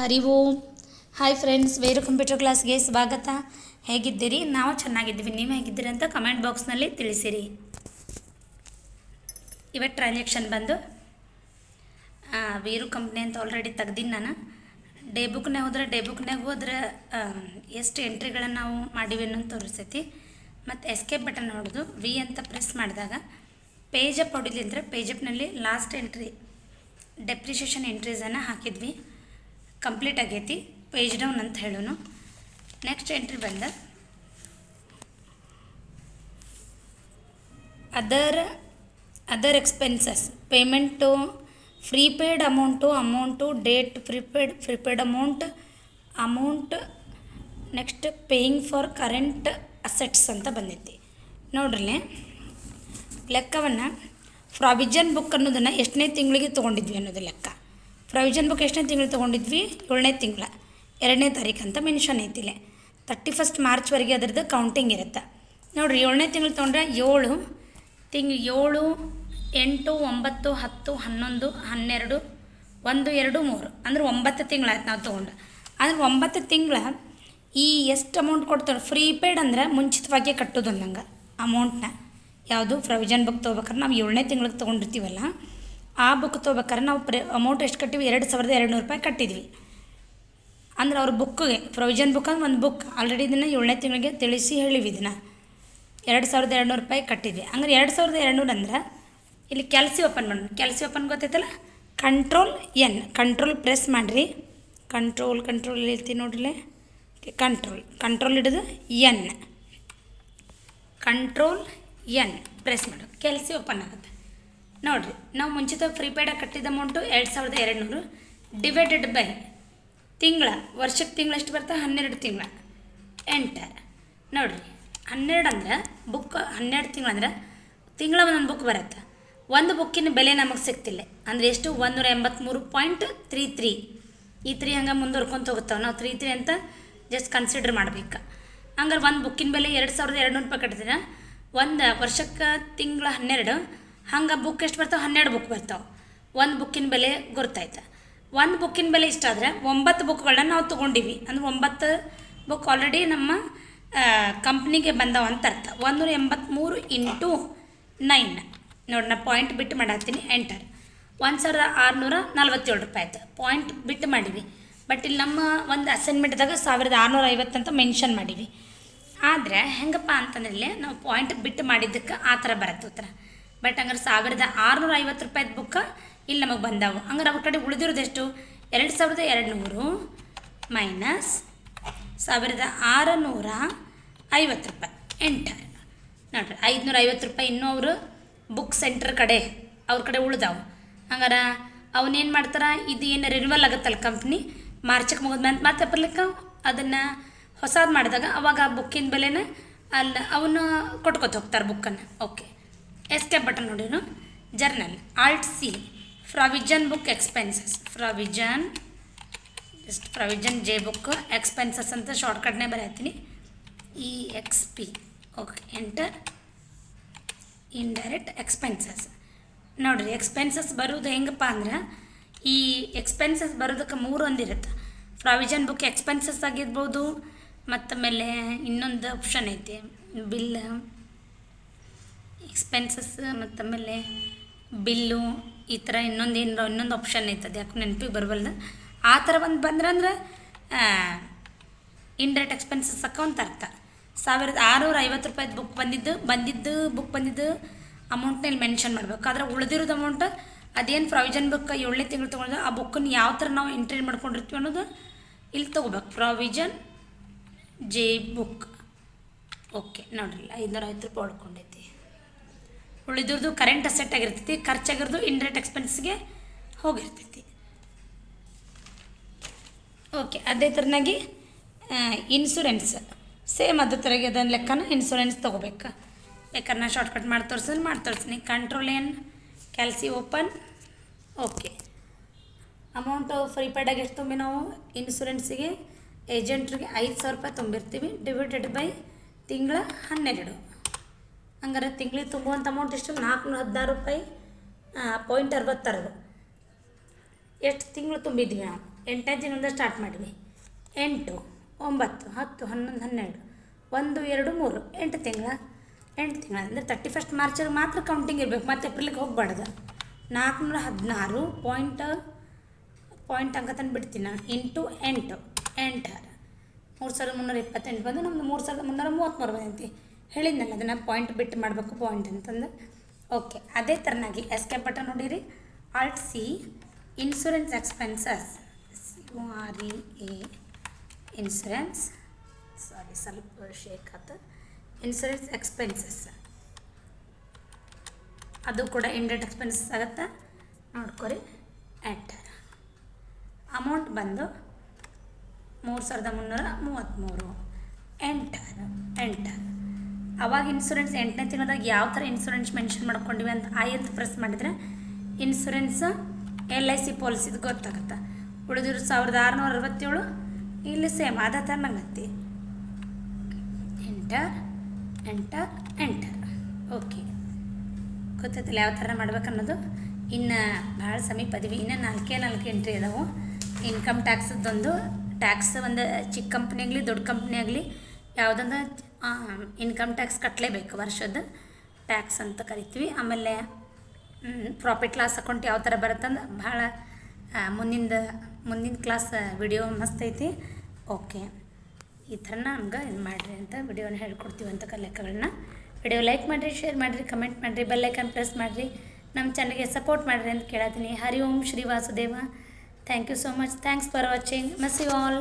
Hari Om hi friends Veeru computer ಕ್ಲಾಸ್ಗೆ ಸ್ವಾಗತ. ಹೇಗಿದ್ದೀರಿ? ನಾವು ಚೆನ್ನಾಗಿದ್ದೀವಿ. ನೀವು ಹೇಗಿದ್ದೀರಿ ಅಂತ ಕಮೆಂಟ್ ಬಾಕ್ಸ್ನಲ್ಲಿ ತಿಳಿಸಿರಿ. ಇವತ್ತು ಟ್ರಾನ್ಸಾಕ್ಷನ್ ಬಂದು ವೀರು ಕಂಪ್ನಿ ಅಂತ ಆಲ್ರೆಡಿ ತೆಗ್ದೀನಿ ನಾನು. ಡೇ ಬುಕ್ನಾಗ ಹೋದ್ರೆ ಡೇ ಬುಕ್ನಾಗ ಹೋದ್ರೆ ಎಷ್ಟು ಎಂಟ್ರಿಗಳನ್ನು ನಾವು ಮಾಡೀವಿ ಅನ್ನೋದು ತೋರಿಸ್ತೈತಿ ಮತ್ತು ಎಸ್ಕೇಪ್ ಬಟನ್ ಹೊಡೆದು ವಿ ಅಂತ ಪ್ರೆಸ್ ಮಾಡಿದಾಗ ಪೇಜಪ್ ಹೊಡಿಲಿ ಅಂದರೆ ಪೇಜಪ್ನಲ್ಲಿ ಲಾಸ್ಟ್ ಎಂಟ್ರಿ ಡೆಪ್ರಿಷಿಯೇಷನ್ ಎಂಟ್ರೀಸನ್ನು ಹಾಕಿದ್ವಿ. ಕಂಪ್ಲೀಟ್ ಆಗೈತಿ. ಪೇಜ್ ಡೌನ್ ಅಂತ ಹೇಳೋಣ ನೆಕ್ಸ್ಟ್ ಎಂಟ್ರಿ ಬಂದ. Other other expenses payment prepaid amount amount date prepaid prepaid amount amount next paying for current assets ಅಂತ ಬಂದೈತಿ. ನೋಡ್ರಿ ಲೆಕ್ಕವನ್ನು ಪ್ರಾವಿಜನ್ ಬುಕ್ ಅನ್ನೋದನ್ನು ಎಷ್ಟನೇ ತಿಂಗಳಿಗೆ ತೊಗೊಂಡಿದ್ವಿ ಅನ್ನೋದು ಲೆಕ್ಕ. ಪ್ರಾವಿಜನ್ ಬುಕ್ ಎಷ್ಟನೇ ತಿಂಗಳು ತೊಗೊಂಡಿದ್ವಿ? ಏಳನೇ ತಿಂಗಳ. ಎರಡನೇ ತಾರೀಕು ಅಂತ ಮೆನ್ಷನ್ ಐತಿಲ್ಲ. ತರ್ಟಿ ಫಸ್ಟ್ ಮಾರ್ಚ್ವರೆಗೆ ಅದರದ್ದು ಕೌಂಟಿಂಗ್ ಇರುತ್ತೆ. ನೋಡಿರಿ, ಏಳನೇ ತಿಂಗಳು ತೊಗೊಂಡ್ರೆ ಏಳು, ತಿಂಗ್, ಏಳು, ಎಂಟು, ಒಂಬತ್ತು, ಹತ್ತು, ಹನ್ನೊಂದು, ಹನ್ನೆರಡು, ಒಂದು, ಎರಡು, ಮೂರು. ಅಂದ್ರೆ ಒಂಬತ್ತು ತಿಂಗಳಾಯ್ತು ನಾವು ತೊಗೊಂಡು. ಅಂದರೆ ಒಂಬತ್ತು ತಿಂಗಳ ಈ ಎಷ್ಟು ಅಮೌಂಟ್ ಕೊಡ್ತಾರೆ ಫ್ರೀ ಪೇಯ್ಡ್ ಅಂದ್ರೆ ಮುಂಚಿತವಾಗಿಯೇ ಕಟ್ಟೋದು ನಂಗೆ ಅಮೌಂಟ್ನ ಯಾವುದು ಪ್ರೊವಿಷನ್ ಬುಕ್ ತೊಗೋಬೇಕಾದ್ರೆ ನಾವು ಏಳನೇ ತಿಂಗ್ಳಿಗೆ ತೊಗೊಂಡಿರ್ತೀವಲ್ಲ ಆ ಬುಕ್ ತೊಗೋಬೇಕಾದ್ರೆ ನಾವು ಪ್ರೆ ಅಮೌಂಟ್ ಎಷ್ಟು ಕಟ್ಟಿವಿ ಎರಡು ಸಾವಿರದ ಎರಡು ನೂರು ರೂಪಾಯಿ ಕಟ್ಟಿದ್ವಿ. ಅಂದ್ರೆ ಅವ್ರ ಬುಕ್ಕಿಗೆ ಪ್ರೊವಿಷನ್ ಬುಕ್ ಅಂದ್ರೆ ಒಂದು ಬುಕ್ ಆಲ್ರೆಡಿ ಇದನ್ನು ಏಳನೇ ತಿಂಗಳಿಗೆ ತಿಳಿಸಿ ಹೇಳಿವಿ ಇದನ್ನು. ಎರಡು ಸಾವಿರದ ಎರಡು ನೂರು ರೂಪಾಯಿ ಕಟ್ಟಿದ್ವಿ. ಅಂದ್ರೆ ಎರಡು ಸಾವಿರದ ಎರಡು ನೂರು ಅಂದ್ರೆ ಇಲ್ಲಿ ಕ್ಯಾಲ್ಸಿ ಓಪನ್ ಮಾಡೋಣ ಕ್ಯಾಲ್ಸಿ ಓಪನ್ ಗೊತ್ತೈತಲ್ಲ? ಕಂಟ್ರೋಲ್ ಎನ್ ಕಂಟ್ರೋಲ್ ಪ್ರೆಸ್ ಮಾಡಿರಿ. ಕಂಟ್ರೋಲ್ ಕಂಟ್ರೋಲ್ ಹೇಳ್ತೀನಿ ನೋಡ್ರಿ ಕಂಟ್ರೋಲ್ ಕಂಟ್ರೋಲ್ ಹಿಡಿದು ಎನ್ ಕಂಟ್ರೋಲ್ ಎನ್ ಪ್ರೆಸ್ ಮಾಡು. ಕೆಲ್ಸಿ ಓಪನ್ ಆಗುತ್ತೆ. ನೋಡಿರಿ, ನಾವು ಮುಂಚಿತ ಪ್ರೀಪೇಡಾಗಿ ಕಟ್ಟಿದ ಅಮೌಂಟು ಎರಡು ಸಾವಿರದ ಎರಡು ನೂರು ಡಿವೈಡೆಡ್ ಬೈ ತಿಂಗಳ ವರ್ಷಕ್ಕೆ ತಿಂಗಳು ಎಷ್ಟು ಬರ್ತಾ? ಹನ್ನೆರಡು ತಿಂಗಳ. ಎಂಟರ್ ನೋಡಿರಿ, ಹನ್ನೆರಡು ಅಂದ್ರೆ ಬುಕ್ ಹನ್ನೆರಡು ತಿಂಗಳು ಅಂದ್ರೆ ತಿಂಗಳ ಒಂದೊಂದು ಬುಕ್ ಬರುತ್ತೆ. ಒಂದು ಬುಕ್ಕಿನ ಬೆಲೆ ನಮಗೆ ಸಿಗ್ತಿಲ್ಲ. ಅಂದರೆ ಎಷ್ಟು? ಒಂದೂರ ಎಂಬತ್ತ್ಮೂರು ಪಾಯಿಂಟ್ ತ್ರೀ ತ್ರೀ ಈ ತ್ರೀ ಹಂಗೆ ಮುಂದುವರ್ಕೊಂತ ಹೋಗುತ್ತವೆ ನಾವು ತ್ರೀ ತ್ರೀ ಅಂತ ಜಸ್ಟ್ ಕನ್ಸಿಡರ್ ಮಾಡ್ಬೇಕು. ಹಂಗಾರೆ ಒಂದು ಬುಕ್ಕಿನ ಬೆಲೆ ಎರಡು ಸಾವಿರದ ಎರಡು ನೂರು ರೂಪಾಯಿ ಕಟ್ಟಿದ್ರೆ. ಒಂದು ವರ್ಷಕ್ಕೆ ತಿಂಗಳ ಹನ್ನೆರಡು. ಹಂಗೆ ಬುಕ್ ಎಷ್ಟು ಬರ್ತಾವೆ? ಹನ್ನೆರಡು ಬುಕ್ ಬರ್ತಾವೆ. ಒಂದು ಬುಕ್ಕಿನ ಬೆಲೆ ಗೊತ್ತಾಯ್ತು ಒಂದು ಬುಕ್ಕಿನ ಬೆಲೆ ಇಷ್ಟಾದರೆ ಒಂಬತ್ತು ಬುಕ್ಗಳನ್ನ ನಾವು ತೊಗೊಂಡಿವಿ. ಅಂದ್ರೆ ಒಂಬತ್ತು ಬುಕ್ ಆಲ್ರೆಡಿ ನಮ್ಮ ಕಂಪ್ನಿಗೆ ಬಂದವ ಅಂತ ಅರ್ಥ. ಒಂದೂರ ಎಂಬತ್ತ್ಮೂರು ಇಂಟು ನೈನ್. ನೋಡಿ, ನಾ ಪಾಯಿಂಟ್ ಬಿಟ್ಟು ಮಾಡತ್ತೀನಿ ಎಂಟರ್ ಒಂದು ಸಾವಿರದ ಆರುನೂರ ನಲ್ವತ್ತೇಳು ರೂಪಾಯಿ ಆಯ್ತು. ಪಾಯಿಂಟ್ ಬಿಟ್ಟು ಮಾಡೀವಿ. ಬಟ್ ಇಲ್ಲಿ ನಮ್ಮ ಒಂದು ಅಸೈನ್ಮೆಂಟ್ದಾಗ ಸಾವಿರದ ಆರುನೂರ ಐವತ್ತಂತ ಮೆನ್ಷನ್ ಮಾಡೀವಿ. ಆದರೆ ಹೆಂಗಪ್ಪ ಅಂತಂದ್ರೆ ನಾವು ಪಾಯಿಂಟ್ ಬಿಟ್ಟು ಮಾಡಿದ್ದಕ್ಕೆ ಆ ಥರ ಬರುತ್ತೆ ಉತ್ತರ. ಬಟ್ ಹಂಗಾರೆ ಸಾವಿರದ ಆರುನೂರ ಐವತ್ತು ರೂಪಾಯಿದ ಬುಕ್ಕ ಇಲ್ಲಿ ನಮಗೆ ಬಂದಾವು. ಹಂಗಾರೆ ಅವ್ರ ಕಡೆ ಉಳಿದಿರೋದು ಎಷ್ಟು? ಎರಡು ಸಾವಿರದ ಎರಡು ನೂರು ಮೈನಸ್ ಸಾವಿರದ ಆರುನೂರ ಐವತ್ತು ರೂಪಾಯಿ. ಎಂಟರ್ ನೋಡ್ರಿ, ಐದುನೂರ ಐವತ್ತು ರೂಪಾಯಿ ಇನ್ನೂ ಅವರು ಬುಕ್ ಸೆಂಟರ್ ಕಡೆ, ಅವ್ರ ಕಡೆ ಉಳ್ದಾವು. ಹಂಗಾರೆ ಅವನೇನು ಮಾಡ್ತಾರೆ? ಇದು ಏನು ರಿನ್ಯೂವಲ್ ಆಗುತ್ತಲ್ಲ ಕಂಪ್ನಿ ಮಾರ್ಚಕ್ಕೆ ಮುಗಿದ್ಮೇಲೆ ಮತ್ತೆ ಬರ್ಲಿಕ್ಕೆ ಅದನ್ನು ಹೊಸದು ಮಾಡಿದಾಗ ಅವಾಗ ಆ ಬುಕ್ಕಿನ ಬೆಲೆನ ಅಲ್ಲಿ, ಅವನು ಕೊಟ್ಕೊತ ಹೋಗ್ತಾರೆ ಬುಕ್ಕನ್ನು okay escape button ನೋಡಿನು journal alt C provision book expenses provision just provision J book expenses ಅಂತ ಶಾರ್ಟ್ಕಟ್ನೇ ಬರೆಯತ್ತೀನಿ. E X P okay enter indirect expenses ನೋಡಿರಿ ಎಕ್ಸ್ಪೆನ್ಸಸ್ ಬರೋದು ಹೆಂಗಪ್ಪ ಅಂದ್ರೆ, ಈ ಎಕ್ಸ್ಪೆನ್ಸಸ್ ಬರೋದಕ್ಕೆ ಮೂರು ಒಂದಿರುತ್ತೆ. ಪ್ರಾವಿಜನ್ ಬುಕ್ ಎಕ್ಸ್ಪೆನ್ಸಸ್ ಆಗಿರ್ಬೋದು ಮತ್ತು ಆಮೇಲೆ ಇನ್ನೊಂದು ಆಪ್ಷನ್ ಐತಿ ಬಿಲ್ ಎಕ್ಸ್ಪೆನ್ಸಸ್ ಮತ್ತು ಆಮೇಲೆ ಬಿಲ್ಲು, ಈ ಥರ ಇನ್ನೊಂದು ಏನಾರ ಇನ್ನೊಂದು ಆಪ್ಷನ್ ಐತದೆ, ಯಾಕೆ ನೆನಪಿಗೆ ಬರಬಲ್ದು ಆ ಥರ ಒಂದು ಬಂದ್ರಂದ್ರೆ ಇಂಡೈರೆಕ್ಟ್ ಎಕ್ಸ್ಪೆನ್ಸಸ್ ಅಕೌಂಟ್ ಅರ್ಥ. ಸಾವಿರದ ಆರುನೂರ ಐವತ್ತು ರೂಪಾಯಿದು ಬುಕ್ ಬಂದಿದ್ದು ಬಂದಿದ್ದು ಬುಕ್ ಬಂದಿದ್ದು ಅಮೌಂಟ್ನ ಇಲ್ಲಿ ಮೆನ್ಷನ್ ಮಾಡಬೇಕು. ಆದರೆ ಉಳಿದಿರೋದು ಅಮೌಂಟ್ ಅದೇನು ಪ್ರಾವಿಷನ್ ಬುಕ್ ಏಳನೇ ತಿಂಗಳು ತೊಗೊಂಡು ಆ ಬುಕ್ಕನ್ನು ಯಾವ ಥರ ನಾವು ಎಂಟ್ರಿ ಮಾಡ್ಕೊಂಡಿರ್ತೀವಿ ಅನ್ನೋದು ಇಲ್ಲಿ ತೊಗೋಬೇಕು. ಪ್ರಾವಿಷನ್ ಜೇ ಬುಕ್ ಓಕೆ ನೋಡ್ರಿ, ಐದುನೂರ ಐವತ್ತು ರೂಪಾಯಿ ಉಳ್ಕೊಂಡೈತಿ ಉಳಿದಿರೋದು ಕರೆಂಟ್ ಅಸೆಟ್ ಆಗಿರ್ತೈತಿ ಖರ್ಚಾಗಿರೋದು ಇಂಡೈರೆಕ್ಟ್ ಎಕ್ಸ್ಪೆನ್ಸ್ಗೆ ಹೋಗಿರ್ತೈತಿ. ಓಕೆ ಅದೇ ಥರನಾಗಿ ಇನ್ಸೂರೆನ್ಸ್ ಸೇಮ್ ಅದೇ ಥರಗೆ ಅದನ್ನ ಲೆಕ್ಕನ ಇನ್ಸೂರೆನ್ಸ್ ತೊಗೋಬೇಕು. ಬೇಕಾದ್ರೆ ನಾನು ಶಾರ್ಟ್ಕಟ್ ಮಾಡಿ ತೋರಿಸಿದ್ರೆ ಮಾಡಿ ತೋರಿಸ್ತೀನಿ. ಕಂಟ್ರೋಲ್ ಏನು ಕ್ಯಾಲ್ಸಿ ಓಪನ್ ಓಕೆ ಅಮೌಂಟು ಫ್ರೀಪೇಡಾಗಿ ಎಷ್ಟು ತುಂಬಿ ನಾವು? ಇನ್ಸೂರೆನ್ಸಿಗೆ ಏಜೆಂಟ್ರಿಗೆ ಐದು ಸಾವಿರ ರೂಪಾಯಿ ತುಂಬಿರ್ತೀವಿ ಡಿವೈಡೆಡ್ ಬೈ ತಿಂಗಳ ಹನ್ನೆರಡು. ಹಂಗಾರೆ ತಿಂಗಳಿಗೆ ತುಂಬುವಂಥ ಅಮೌಂಟ್ ಎಷ್ಟು ನಾಲ್ಕುನೂರ ಹದಿನಾರು ರೂಪಾಯಿ ಪಾಯಿಂಟ್ ಅರವತ್ತಾರು. ಎಷ್ಟು ತಿಂಗಳು ತುಂಬಿದ್ವಿ ನಾವು? ಎಂಟನೇ ದಿನದಿಂದ ಸ್ಟಾರ್ಟ್ ಮಾಡಿದ್ವಿ. ಎಂಟು, ಒಂಬತ್ತು, ಹತ್ತು, ಹನ್ನೊಂದು, ಹನ್ನೆರಡು, ಒಂದು, ಎರಡು, ಮೂರು. ಎಂಟು ತಿಂಗಳ? ಎಂಟು ತಿಂಗಳ. ಅಂದರೆ ತರ್ಟಿ ಫಸ್ಟ್ ಮಾರ್ಚಲ್ಲಿ ಮಾತ್ರ ಕೌಂಟಿಂಗ್ ಇರಬೇಕು. ಮತ್ತು ಏಪ್ರಿಲಿಗೆ ಹೋಗ್ಬಾರ್ದು. ನಾಲ್ಕುನೂರ ಹದಿನಾರು ಪಾಯಿಂಟ್ ಪಾಯಿಂಟ್ ಅಂಕ ತಂದು ಬಿಡ್ತೀನಿ ನಾನು. ಇಂಟು ಎಂಟು ಎಂಟರ ಮೂರು ಸಾವಿರದ ಮುನ್ನೂರ ಇಪ್ಪತ್ತೆಂಟು ಬಂದು ನಮ್ಮದು ಮೂರು ಸಾವಿರದ ಮುನ್ನೂರ ಮೂವತ್ತ್ಮೂರು ಬಂದೈತಿ. ಹೇಳಿದ್ನಲ್ಲ, ಅದನ್ನು ಪಾಯಿಂಟ್ ಬಿಟ್ಟು ಮಾಡಬೇಕು ಪಾಯಿಂಟ್ ಅಂತಂದು? ಓಕೆ ಅದೇ ಥರನಾಗಿ ಎಸ್ಕೇಪ್ ಬಟನ್ ನೋಡಿರಿ. Alt C insurance expenses U R E A insurance sorry ಸ್ವಲ್ಪ ಶೇಕ್ ಆತು. ಇನ್ಸೂರೆನ್ಸ್ ಎಕ್ಸ್ಪೆನ್ಸಸ್ ಅದು ಕೂಡ ಇಂಡೆಟ್ ಎಕ್ಸ್ಪೆನ್ಸಸ್ ಆಗುತ್ತೆ? ನೋಡ್ಕೊರಿ. ಎಂಟರ್ ಅಮೌಂಟ್ ಬಂದು ಮೂರು ಸಾವಿರದ ಮುನ್ನೂರ ಮೂವತ್ತ್ಮೂರು ಎಂಟರ್ ಎಂಟರ್ ಅವಾಗ ಇನ್ಸೂರೆನ್ಸ್ ಎಂಟನೇ ತಿಂಗಳದಾಗ ಯಾವ ಥರ ಇನ್ಸೂರೆನ್ಸ್ ಮೆನ್ಷನ್ ಮಾಡ್ಕೊಂಡಿವಿ ಅಂತ ಅಂತ ಪ್ರೆಸ್ ಮಾಡಿದರೆ ಇನ್ಸೂರೆನ್ಸ್ ಎಲ್ ಐ ಸಿ ಪಾಲಿಸಿದು ಗೊತ್ತಾಗುತ್ತೆ. ಉಳಿದಿರೋ ಸಾವಿರದ ಆರುನೂರ ಅರವತ್ತೇಳು, ಇಲ್ಲಿ ಸೇಮ್ ಅದೇ ಥರ ನಂಗತ್ತಿ ಎಂಟರ್ ಎಂಟರ್ ಎಂಟರ್ ಓಕೆ ಗೊತ್ತೈತಿಲ್ಲ ಯಾವ ಥರ ಮಾಡ್ಬೇಕನ್ನೋದು ಇನ್ನು ಭಾಳ ಸಮೀಪ ಅದೀವಿ ಇನ್ನು ನಾಲ್ಕೇ ನಾಲ್ಕು ಎಂಟ್ರಿ ಅದಾವು ಇನ್ಕಮ್ ಟ್ಯಾಕ್ಸದೊಂದು ಟ್ಯಾಕ್ಸ್ ಒಂದು ಚಿಕ್ಕ ಕಂಪ್ನಿ ಆಗಲಿ, ದೊಡ್ಡ ಕಂಪ್ನಿ ಆಗಲಿ, ಯಾವುದೊಂದು ಇನ್ಕಮ್ ಟ್ಯಾಕ್ಸ್ ಕಟ್ಟಲೇಬೇಕು ವರ್ಷದ. ಟ್ಯಾಕ್ಸ್ ಅಂತ ಕರಿತೀವಿ. ಆಮೇಲೆ ಪ್ರಾಫಿಟ್ ಲಾಸ್ ಅಕೌಂಟ್ ಯಾವ ಥರ ಬರುತ್ತಂದ್ರೆ ಭಾಳ ಮುಂದಿನ ಮುಂದಿನ ಕ್ಲಾಸ್ ವಿಡಿಯೋ ಮಸ್ತ್ ಐತಿ. ಓಕೆ ಈ ಥರ ನಮ್ಗೆ ಇದು ಮಾಡಿರಿ ಅಂತ ವಿಡಿಯೋನ ಹೇಳ್ಕೊಡ್ತೀವಿ ಅಂತ ಲೆಕ್ಕಗಳನ್ನ ವಿಡಿಯೋ ಲೈಕ್ ಮಾಡಿರಿ ಶೇರ್ ಮಾಡಿರಿ ಕಮೆಂಟ್ ಮಾಡಿರಿ ಬೆಲ್ಲೈಕನ್ ಪ್ರೆಸ್ ಮಾಡಿರಿ. ನಮ್ಮ ಚಾನಲ್ಗೆ ಸಪೋರ್ಟ್ ಮಾಡಿರಿ ಅಂತ ಕೇಳತ್ತೀನಿ Hari Om Shri Vasudeva. Thank you so much thanks for watching miss you all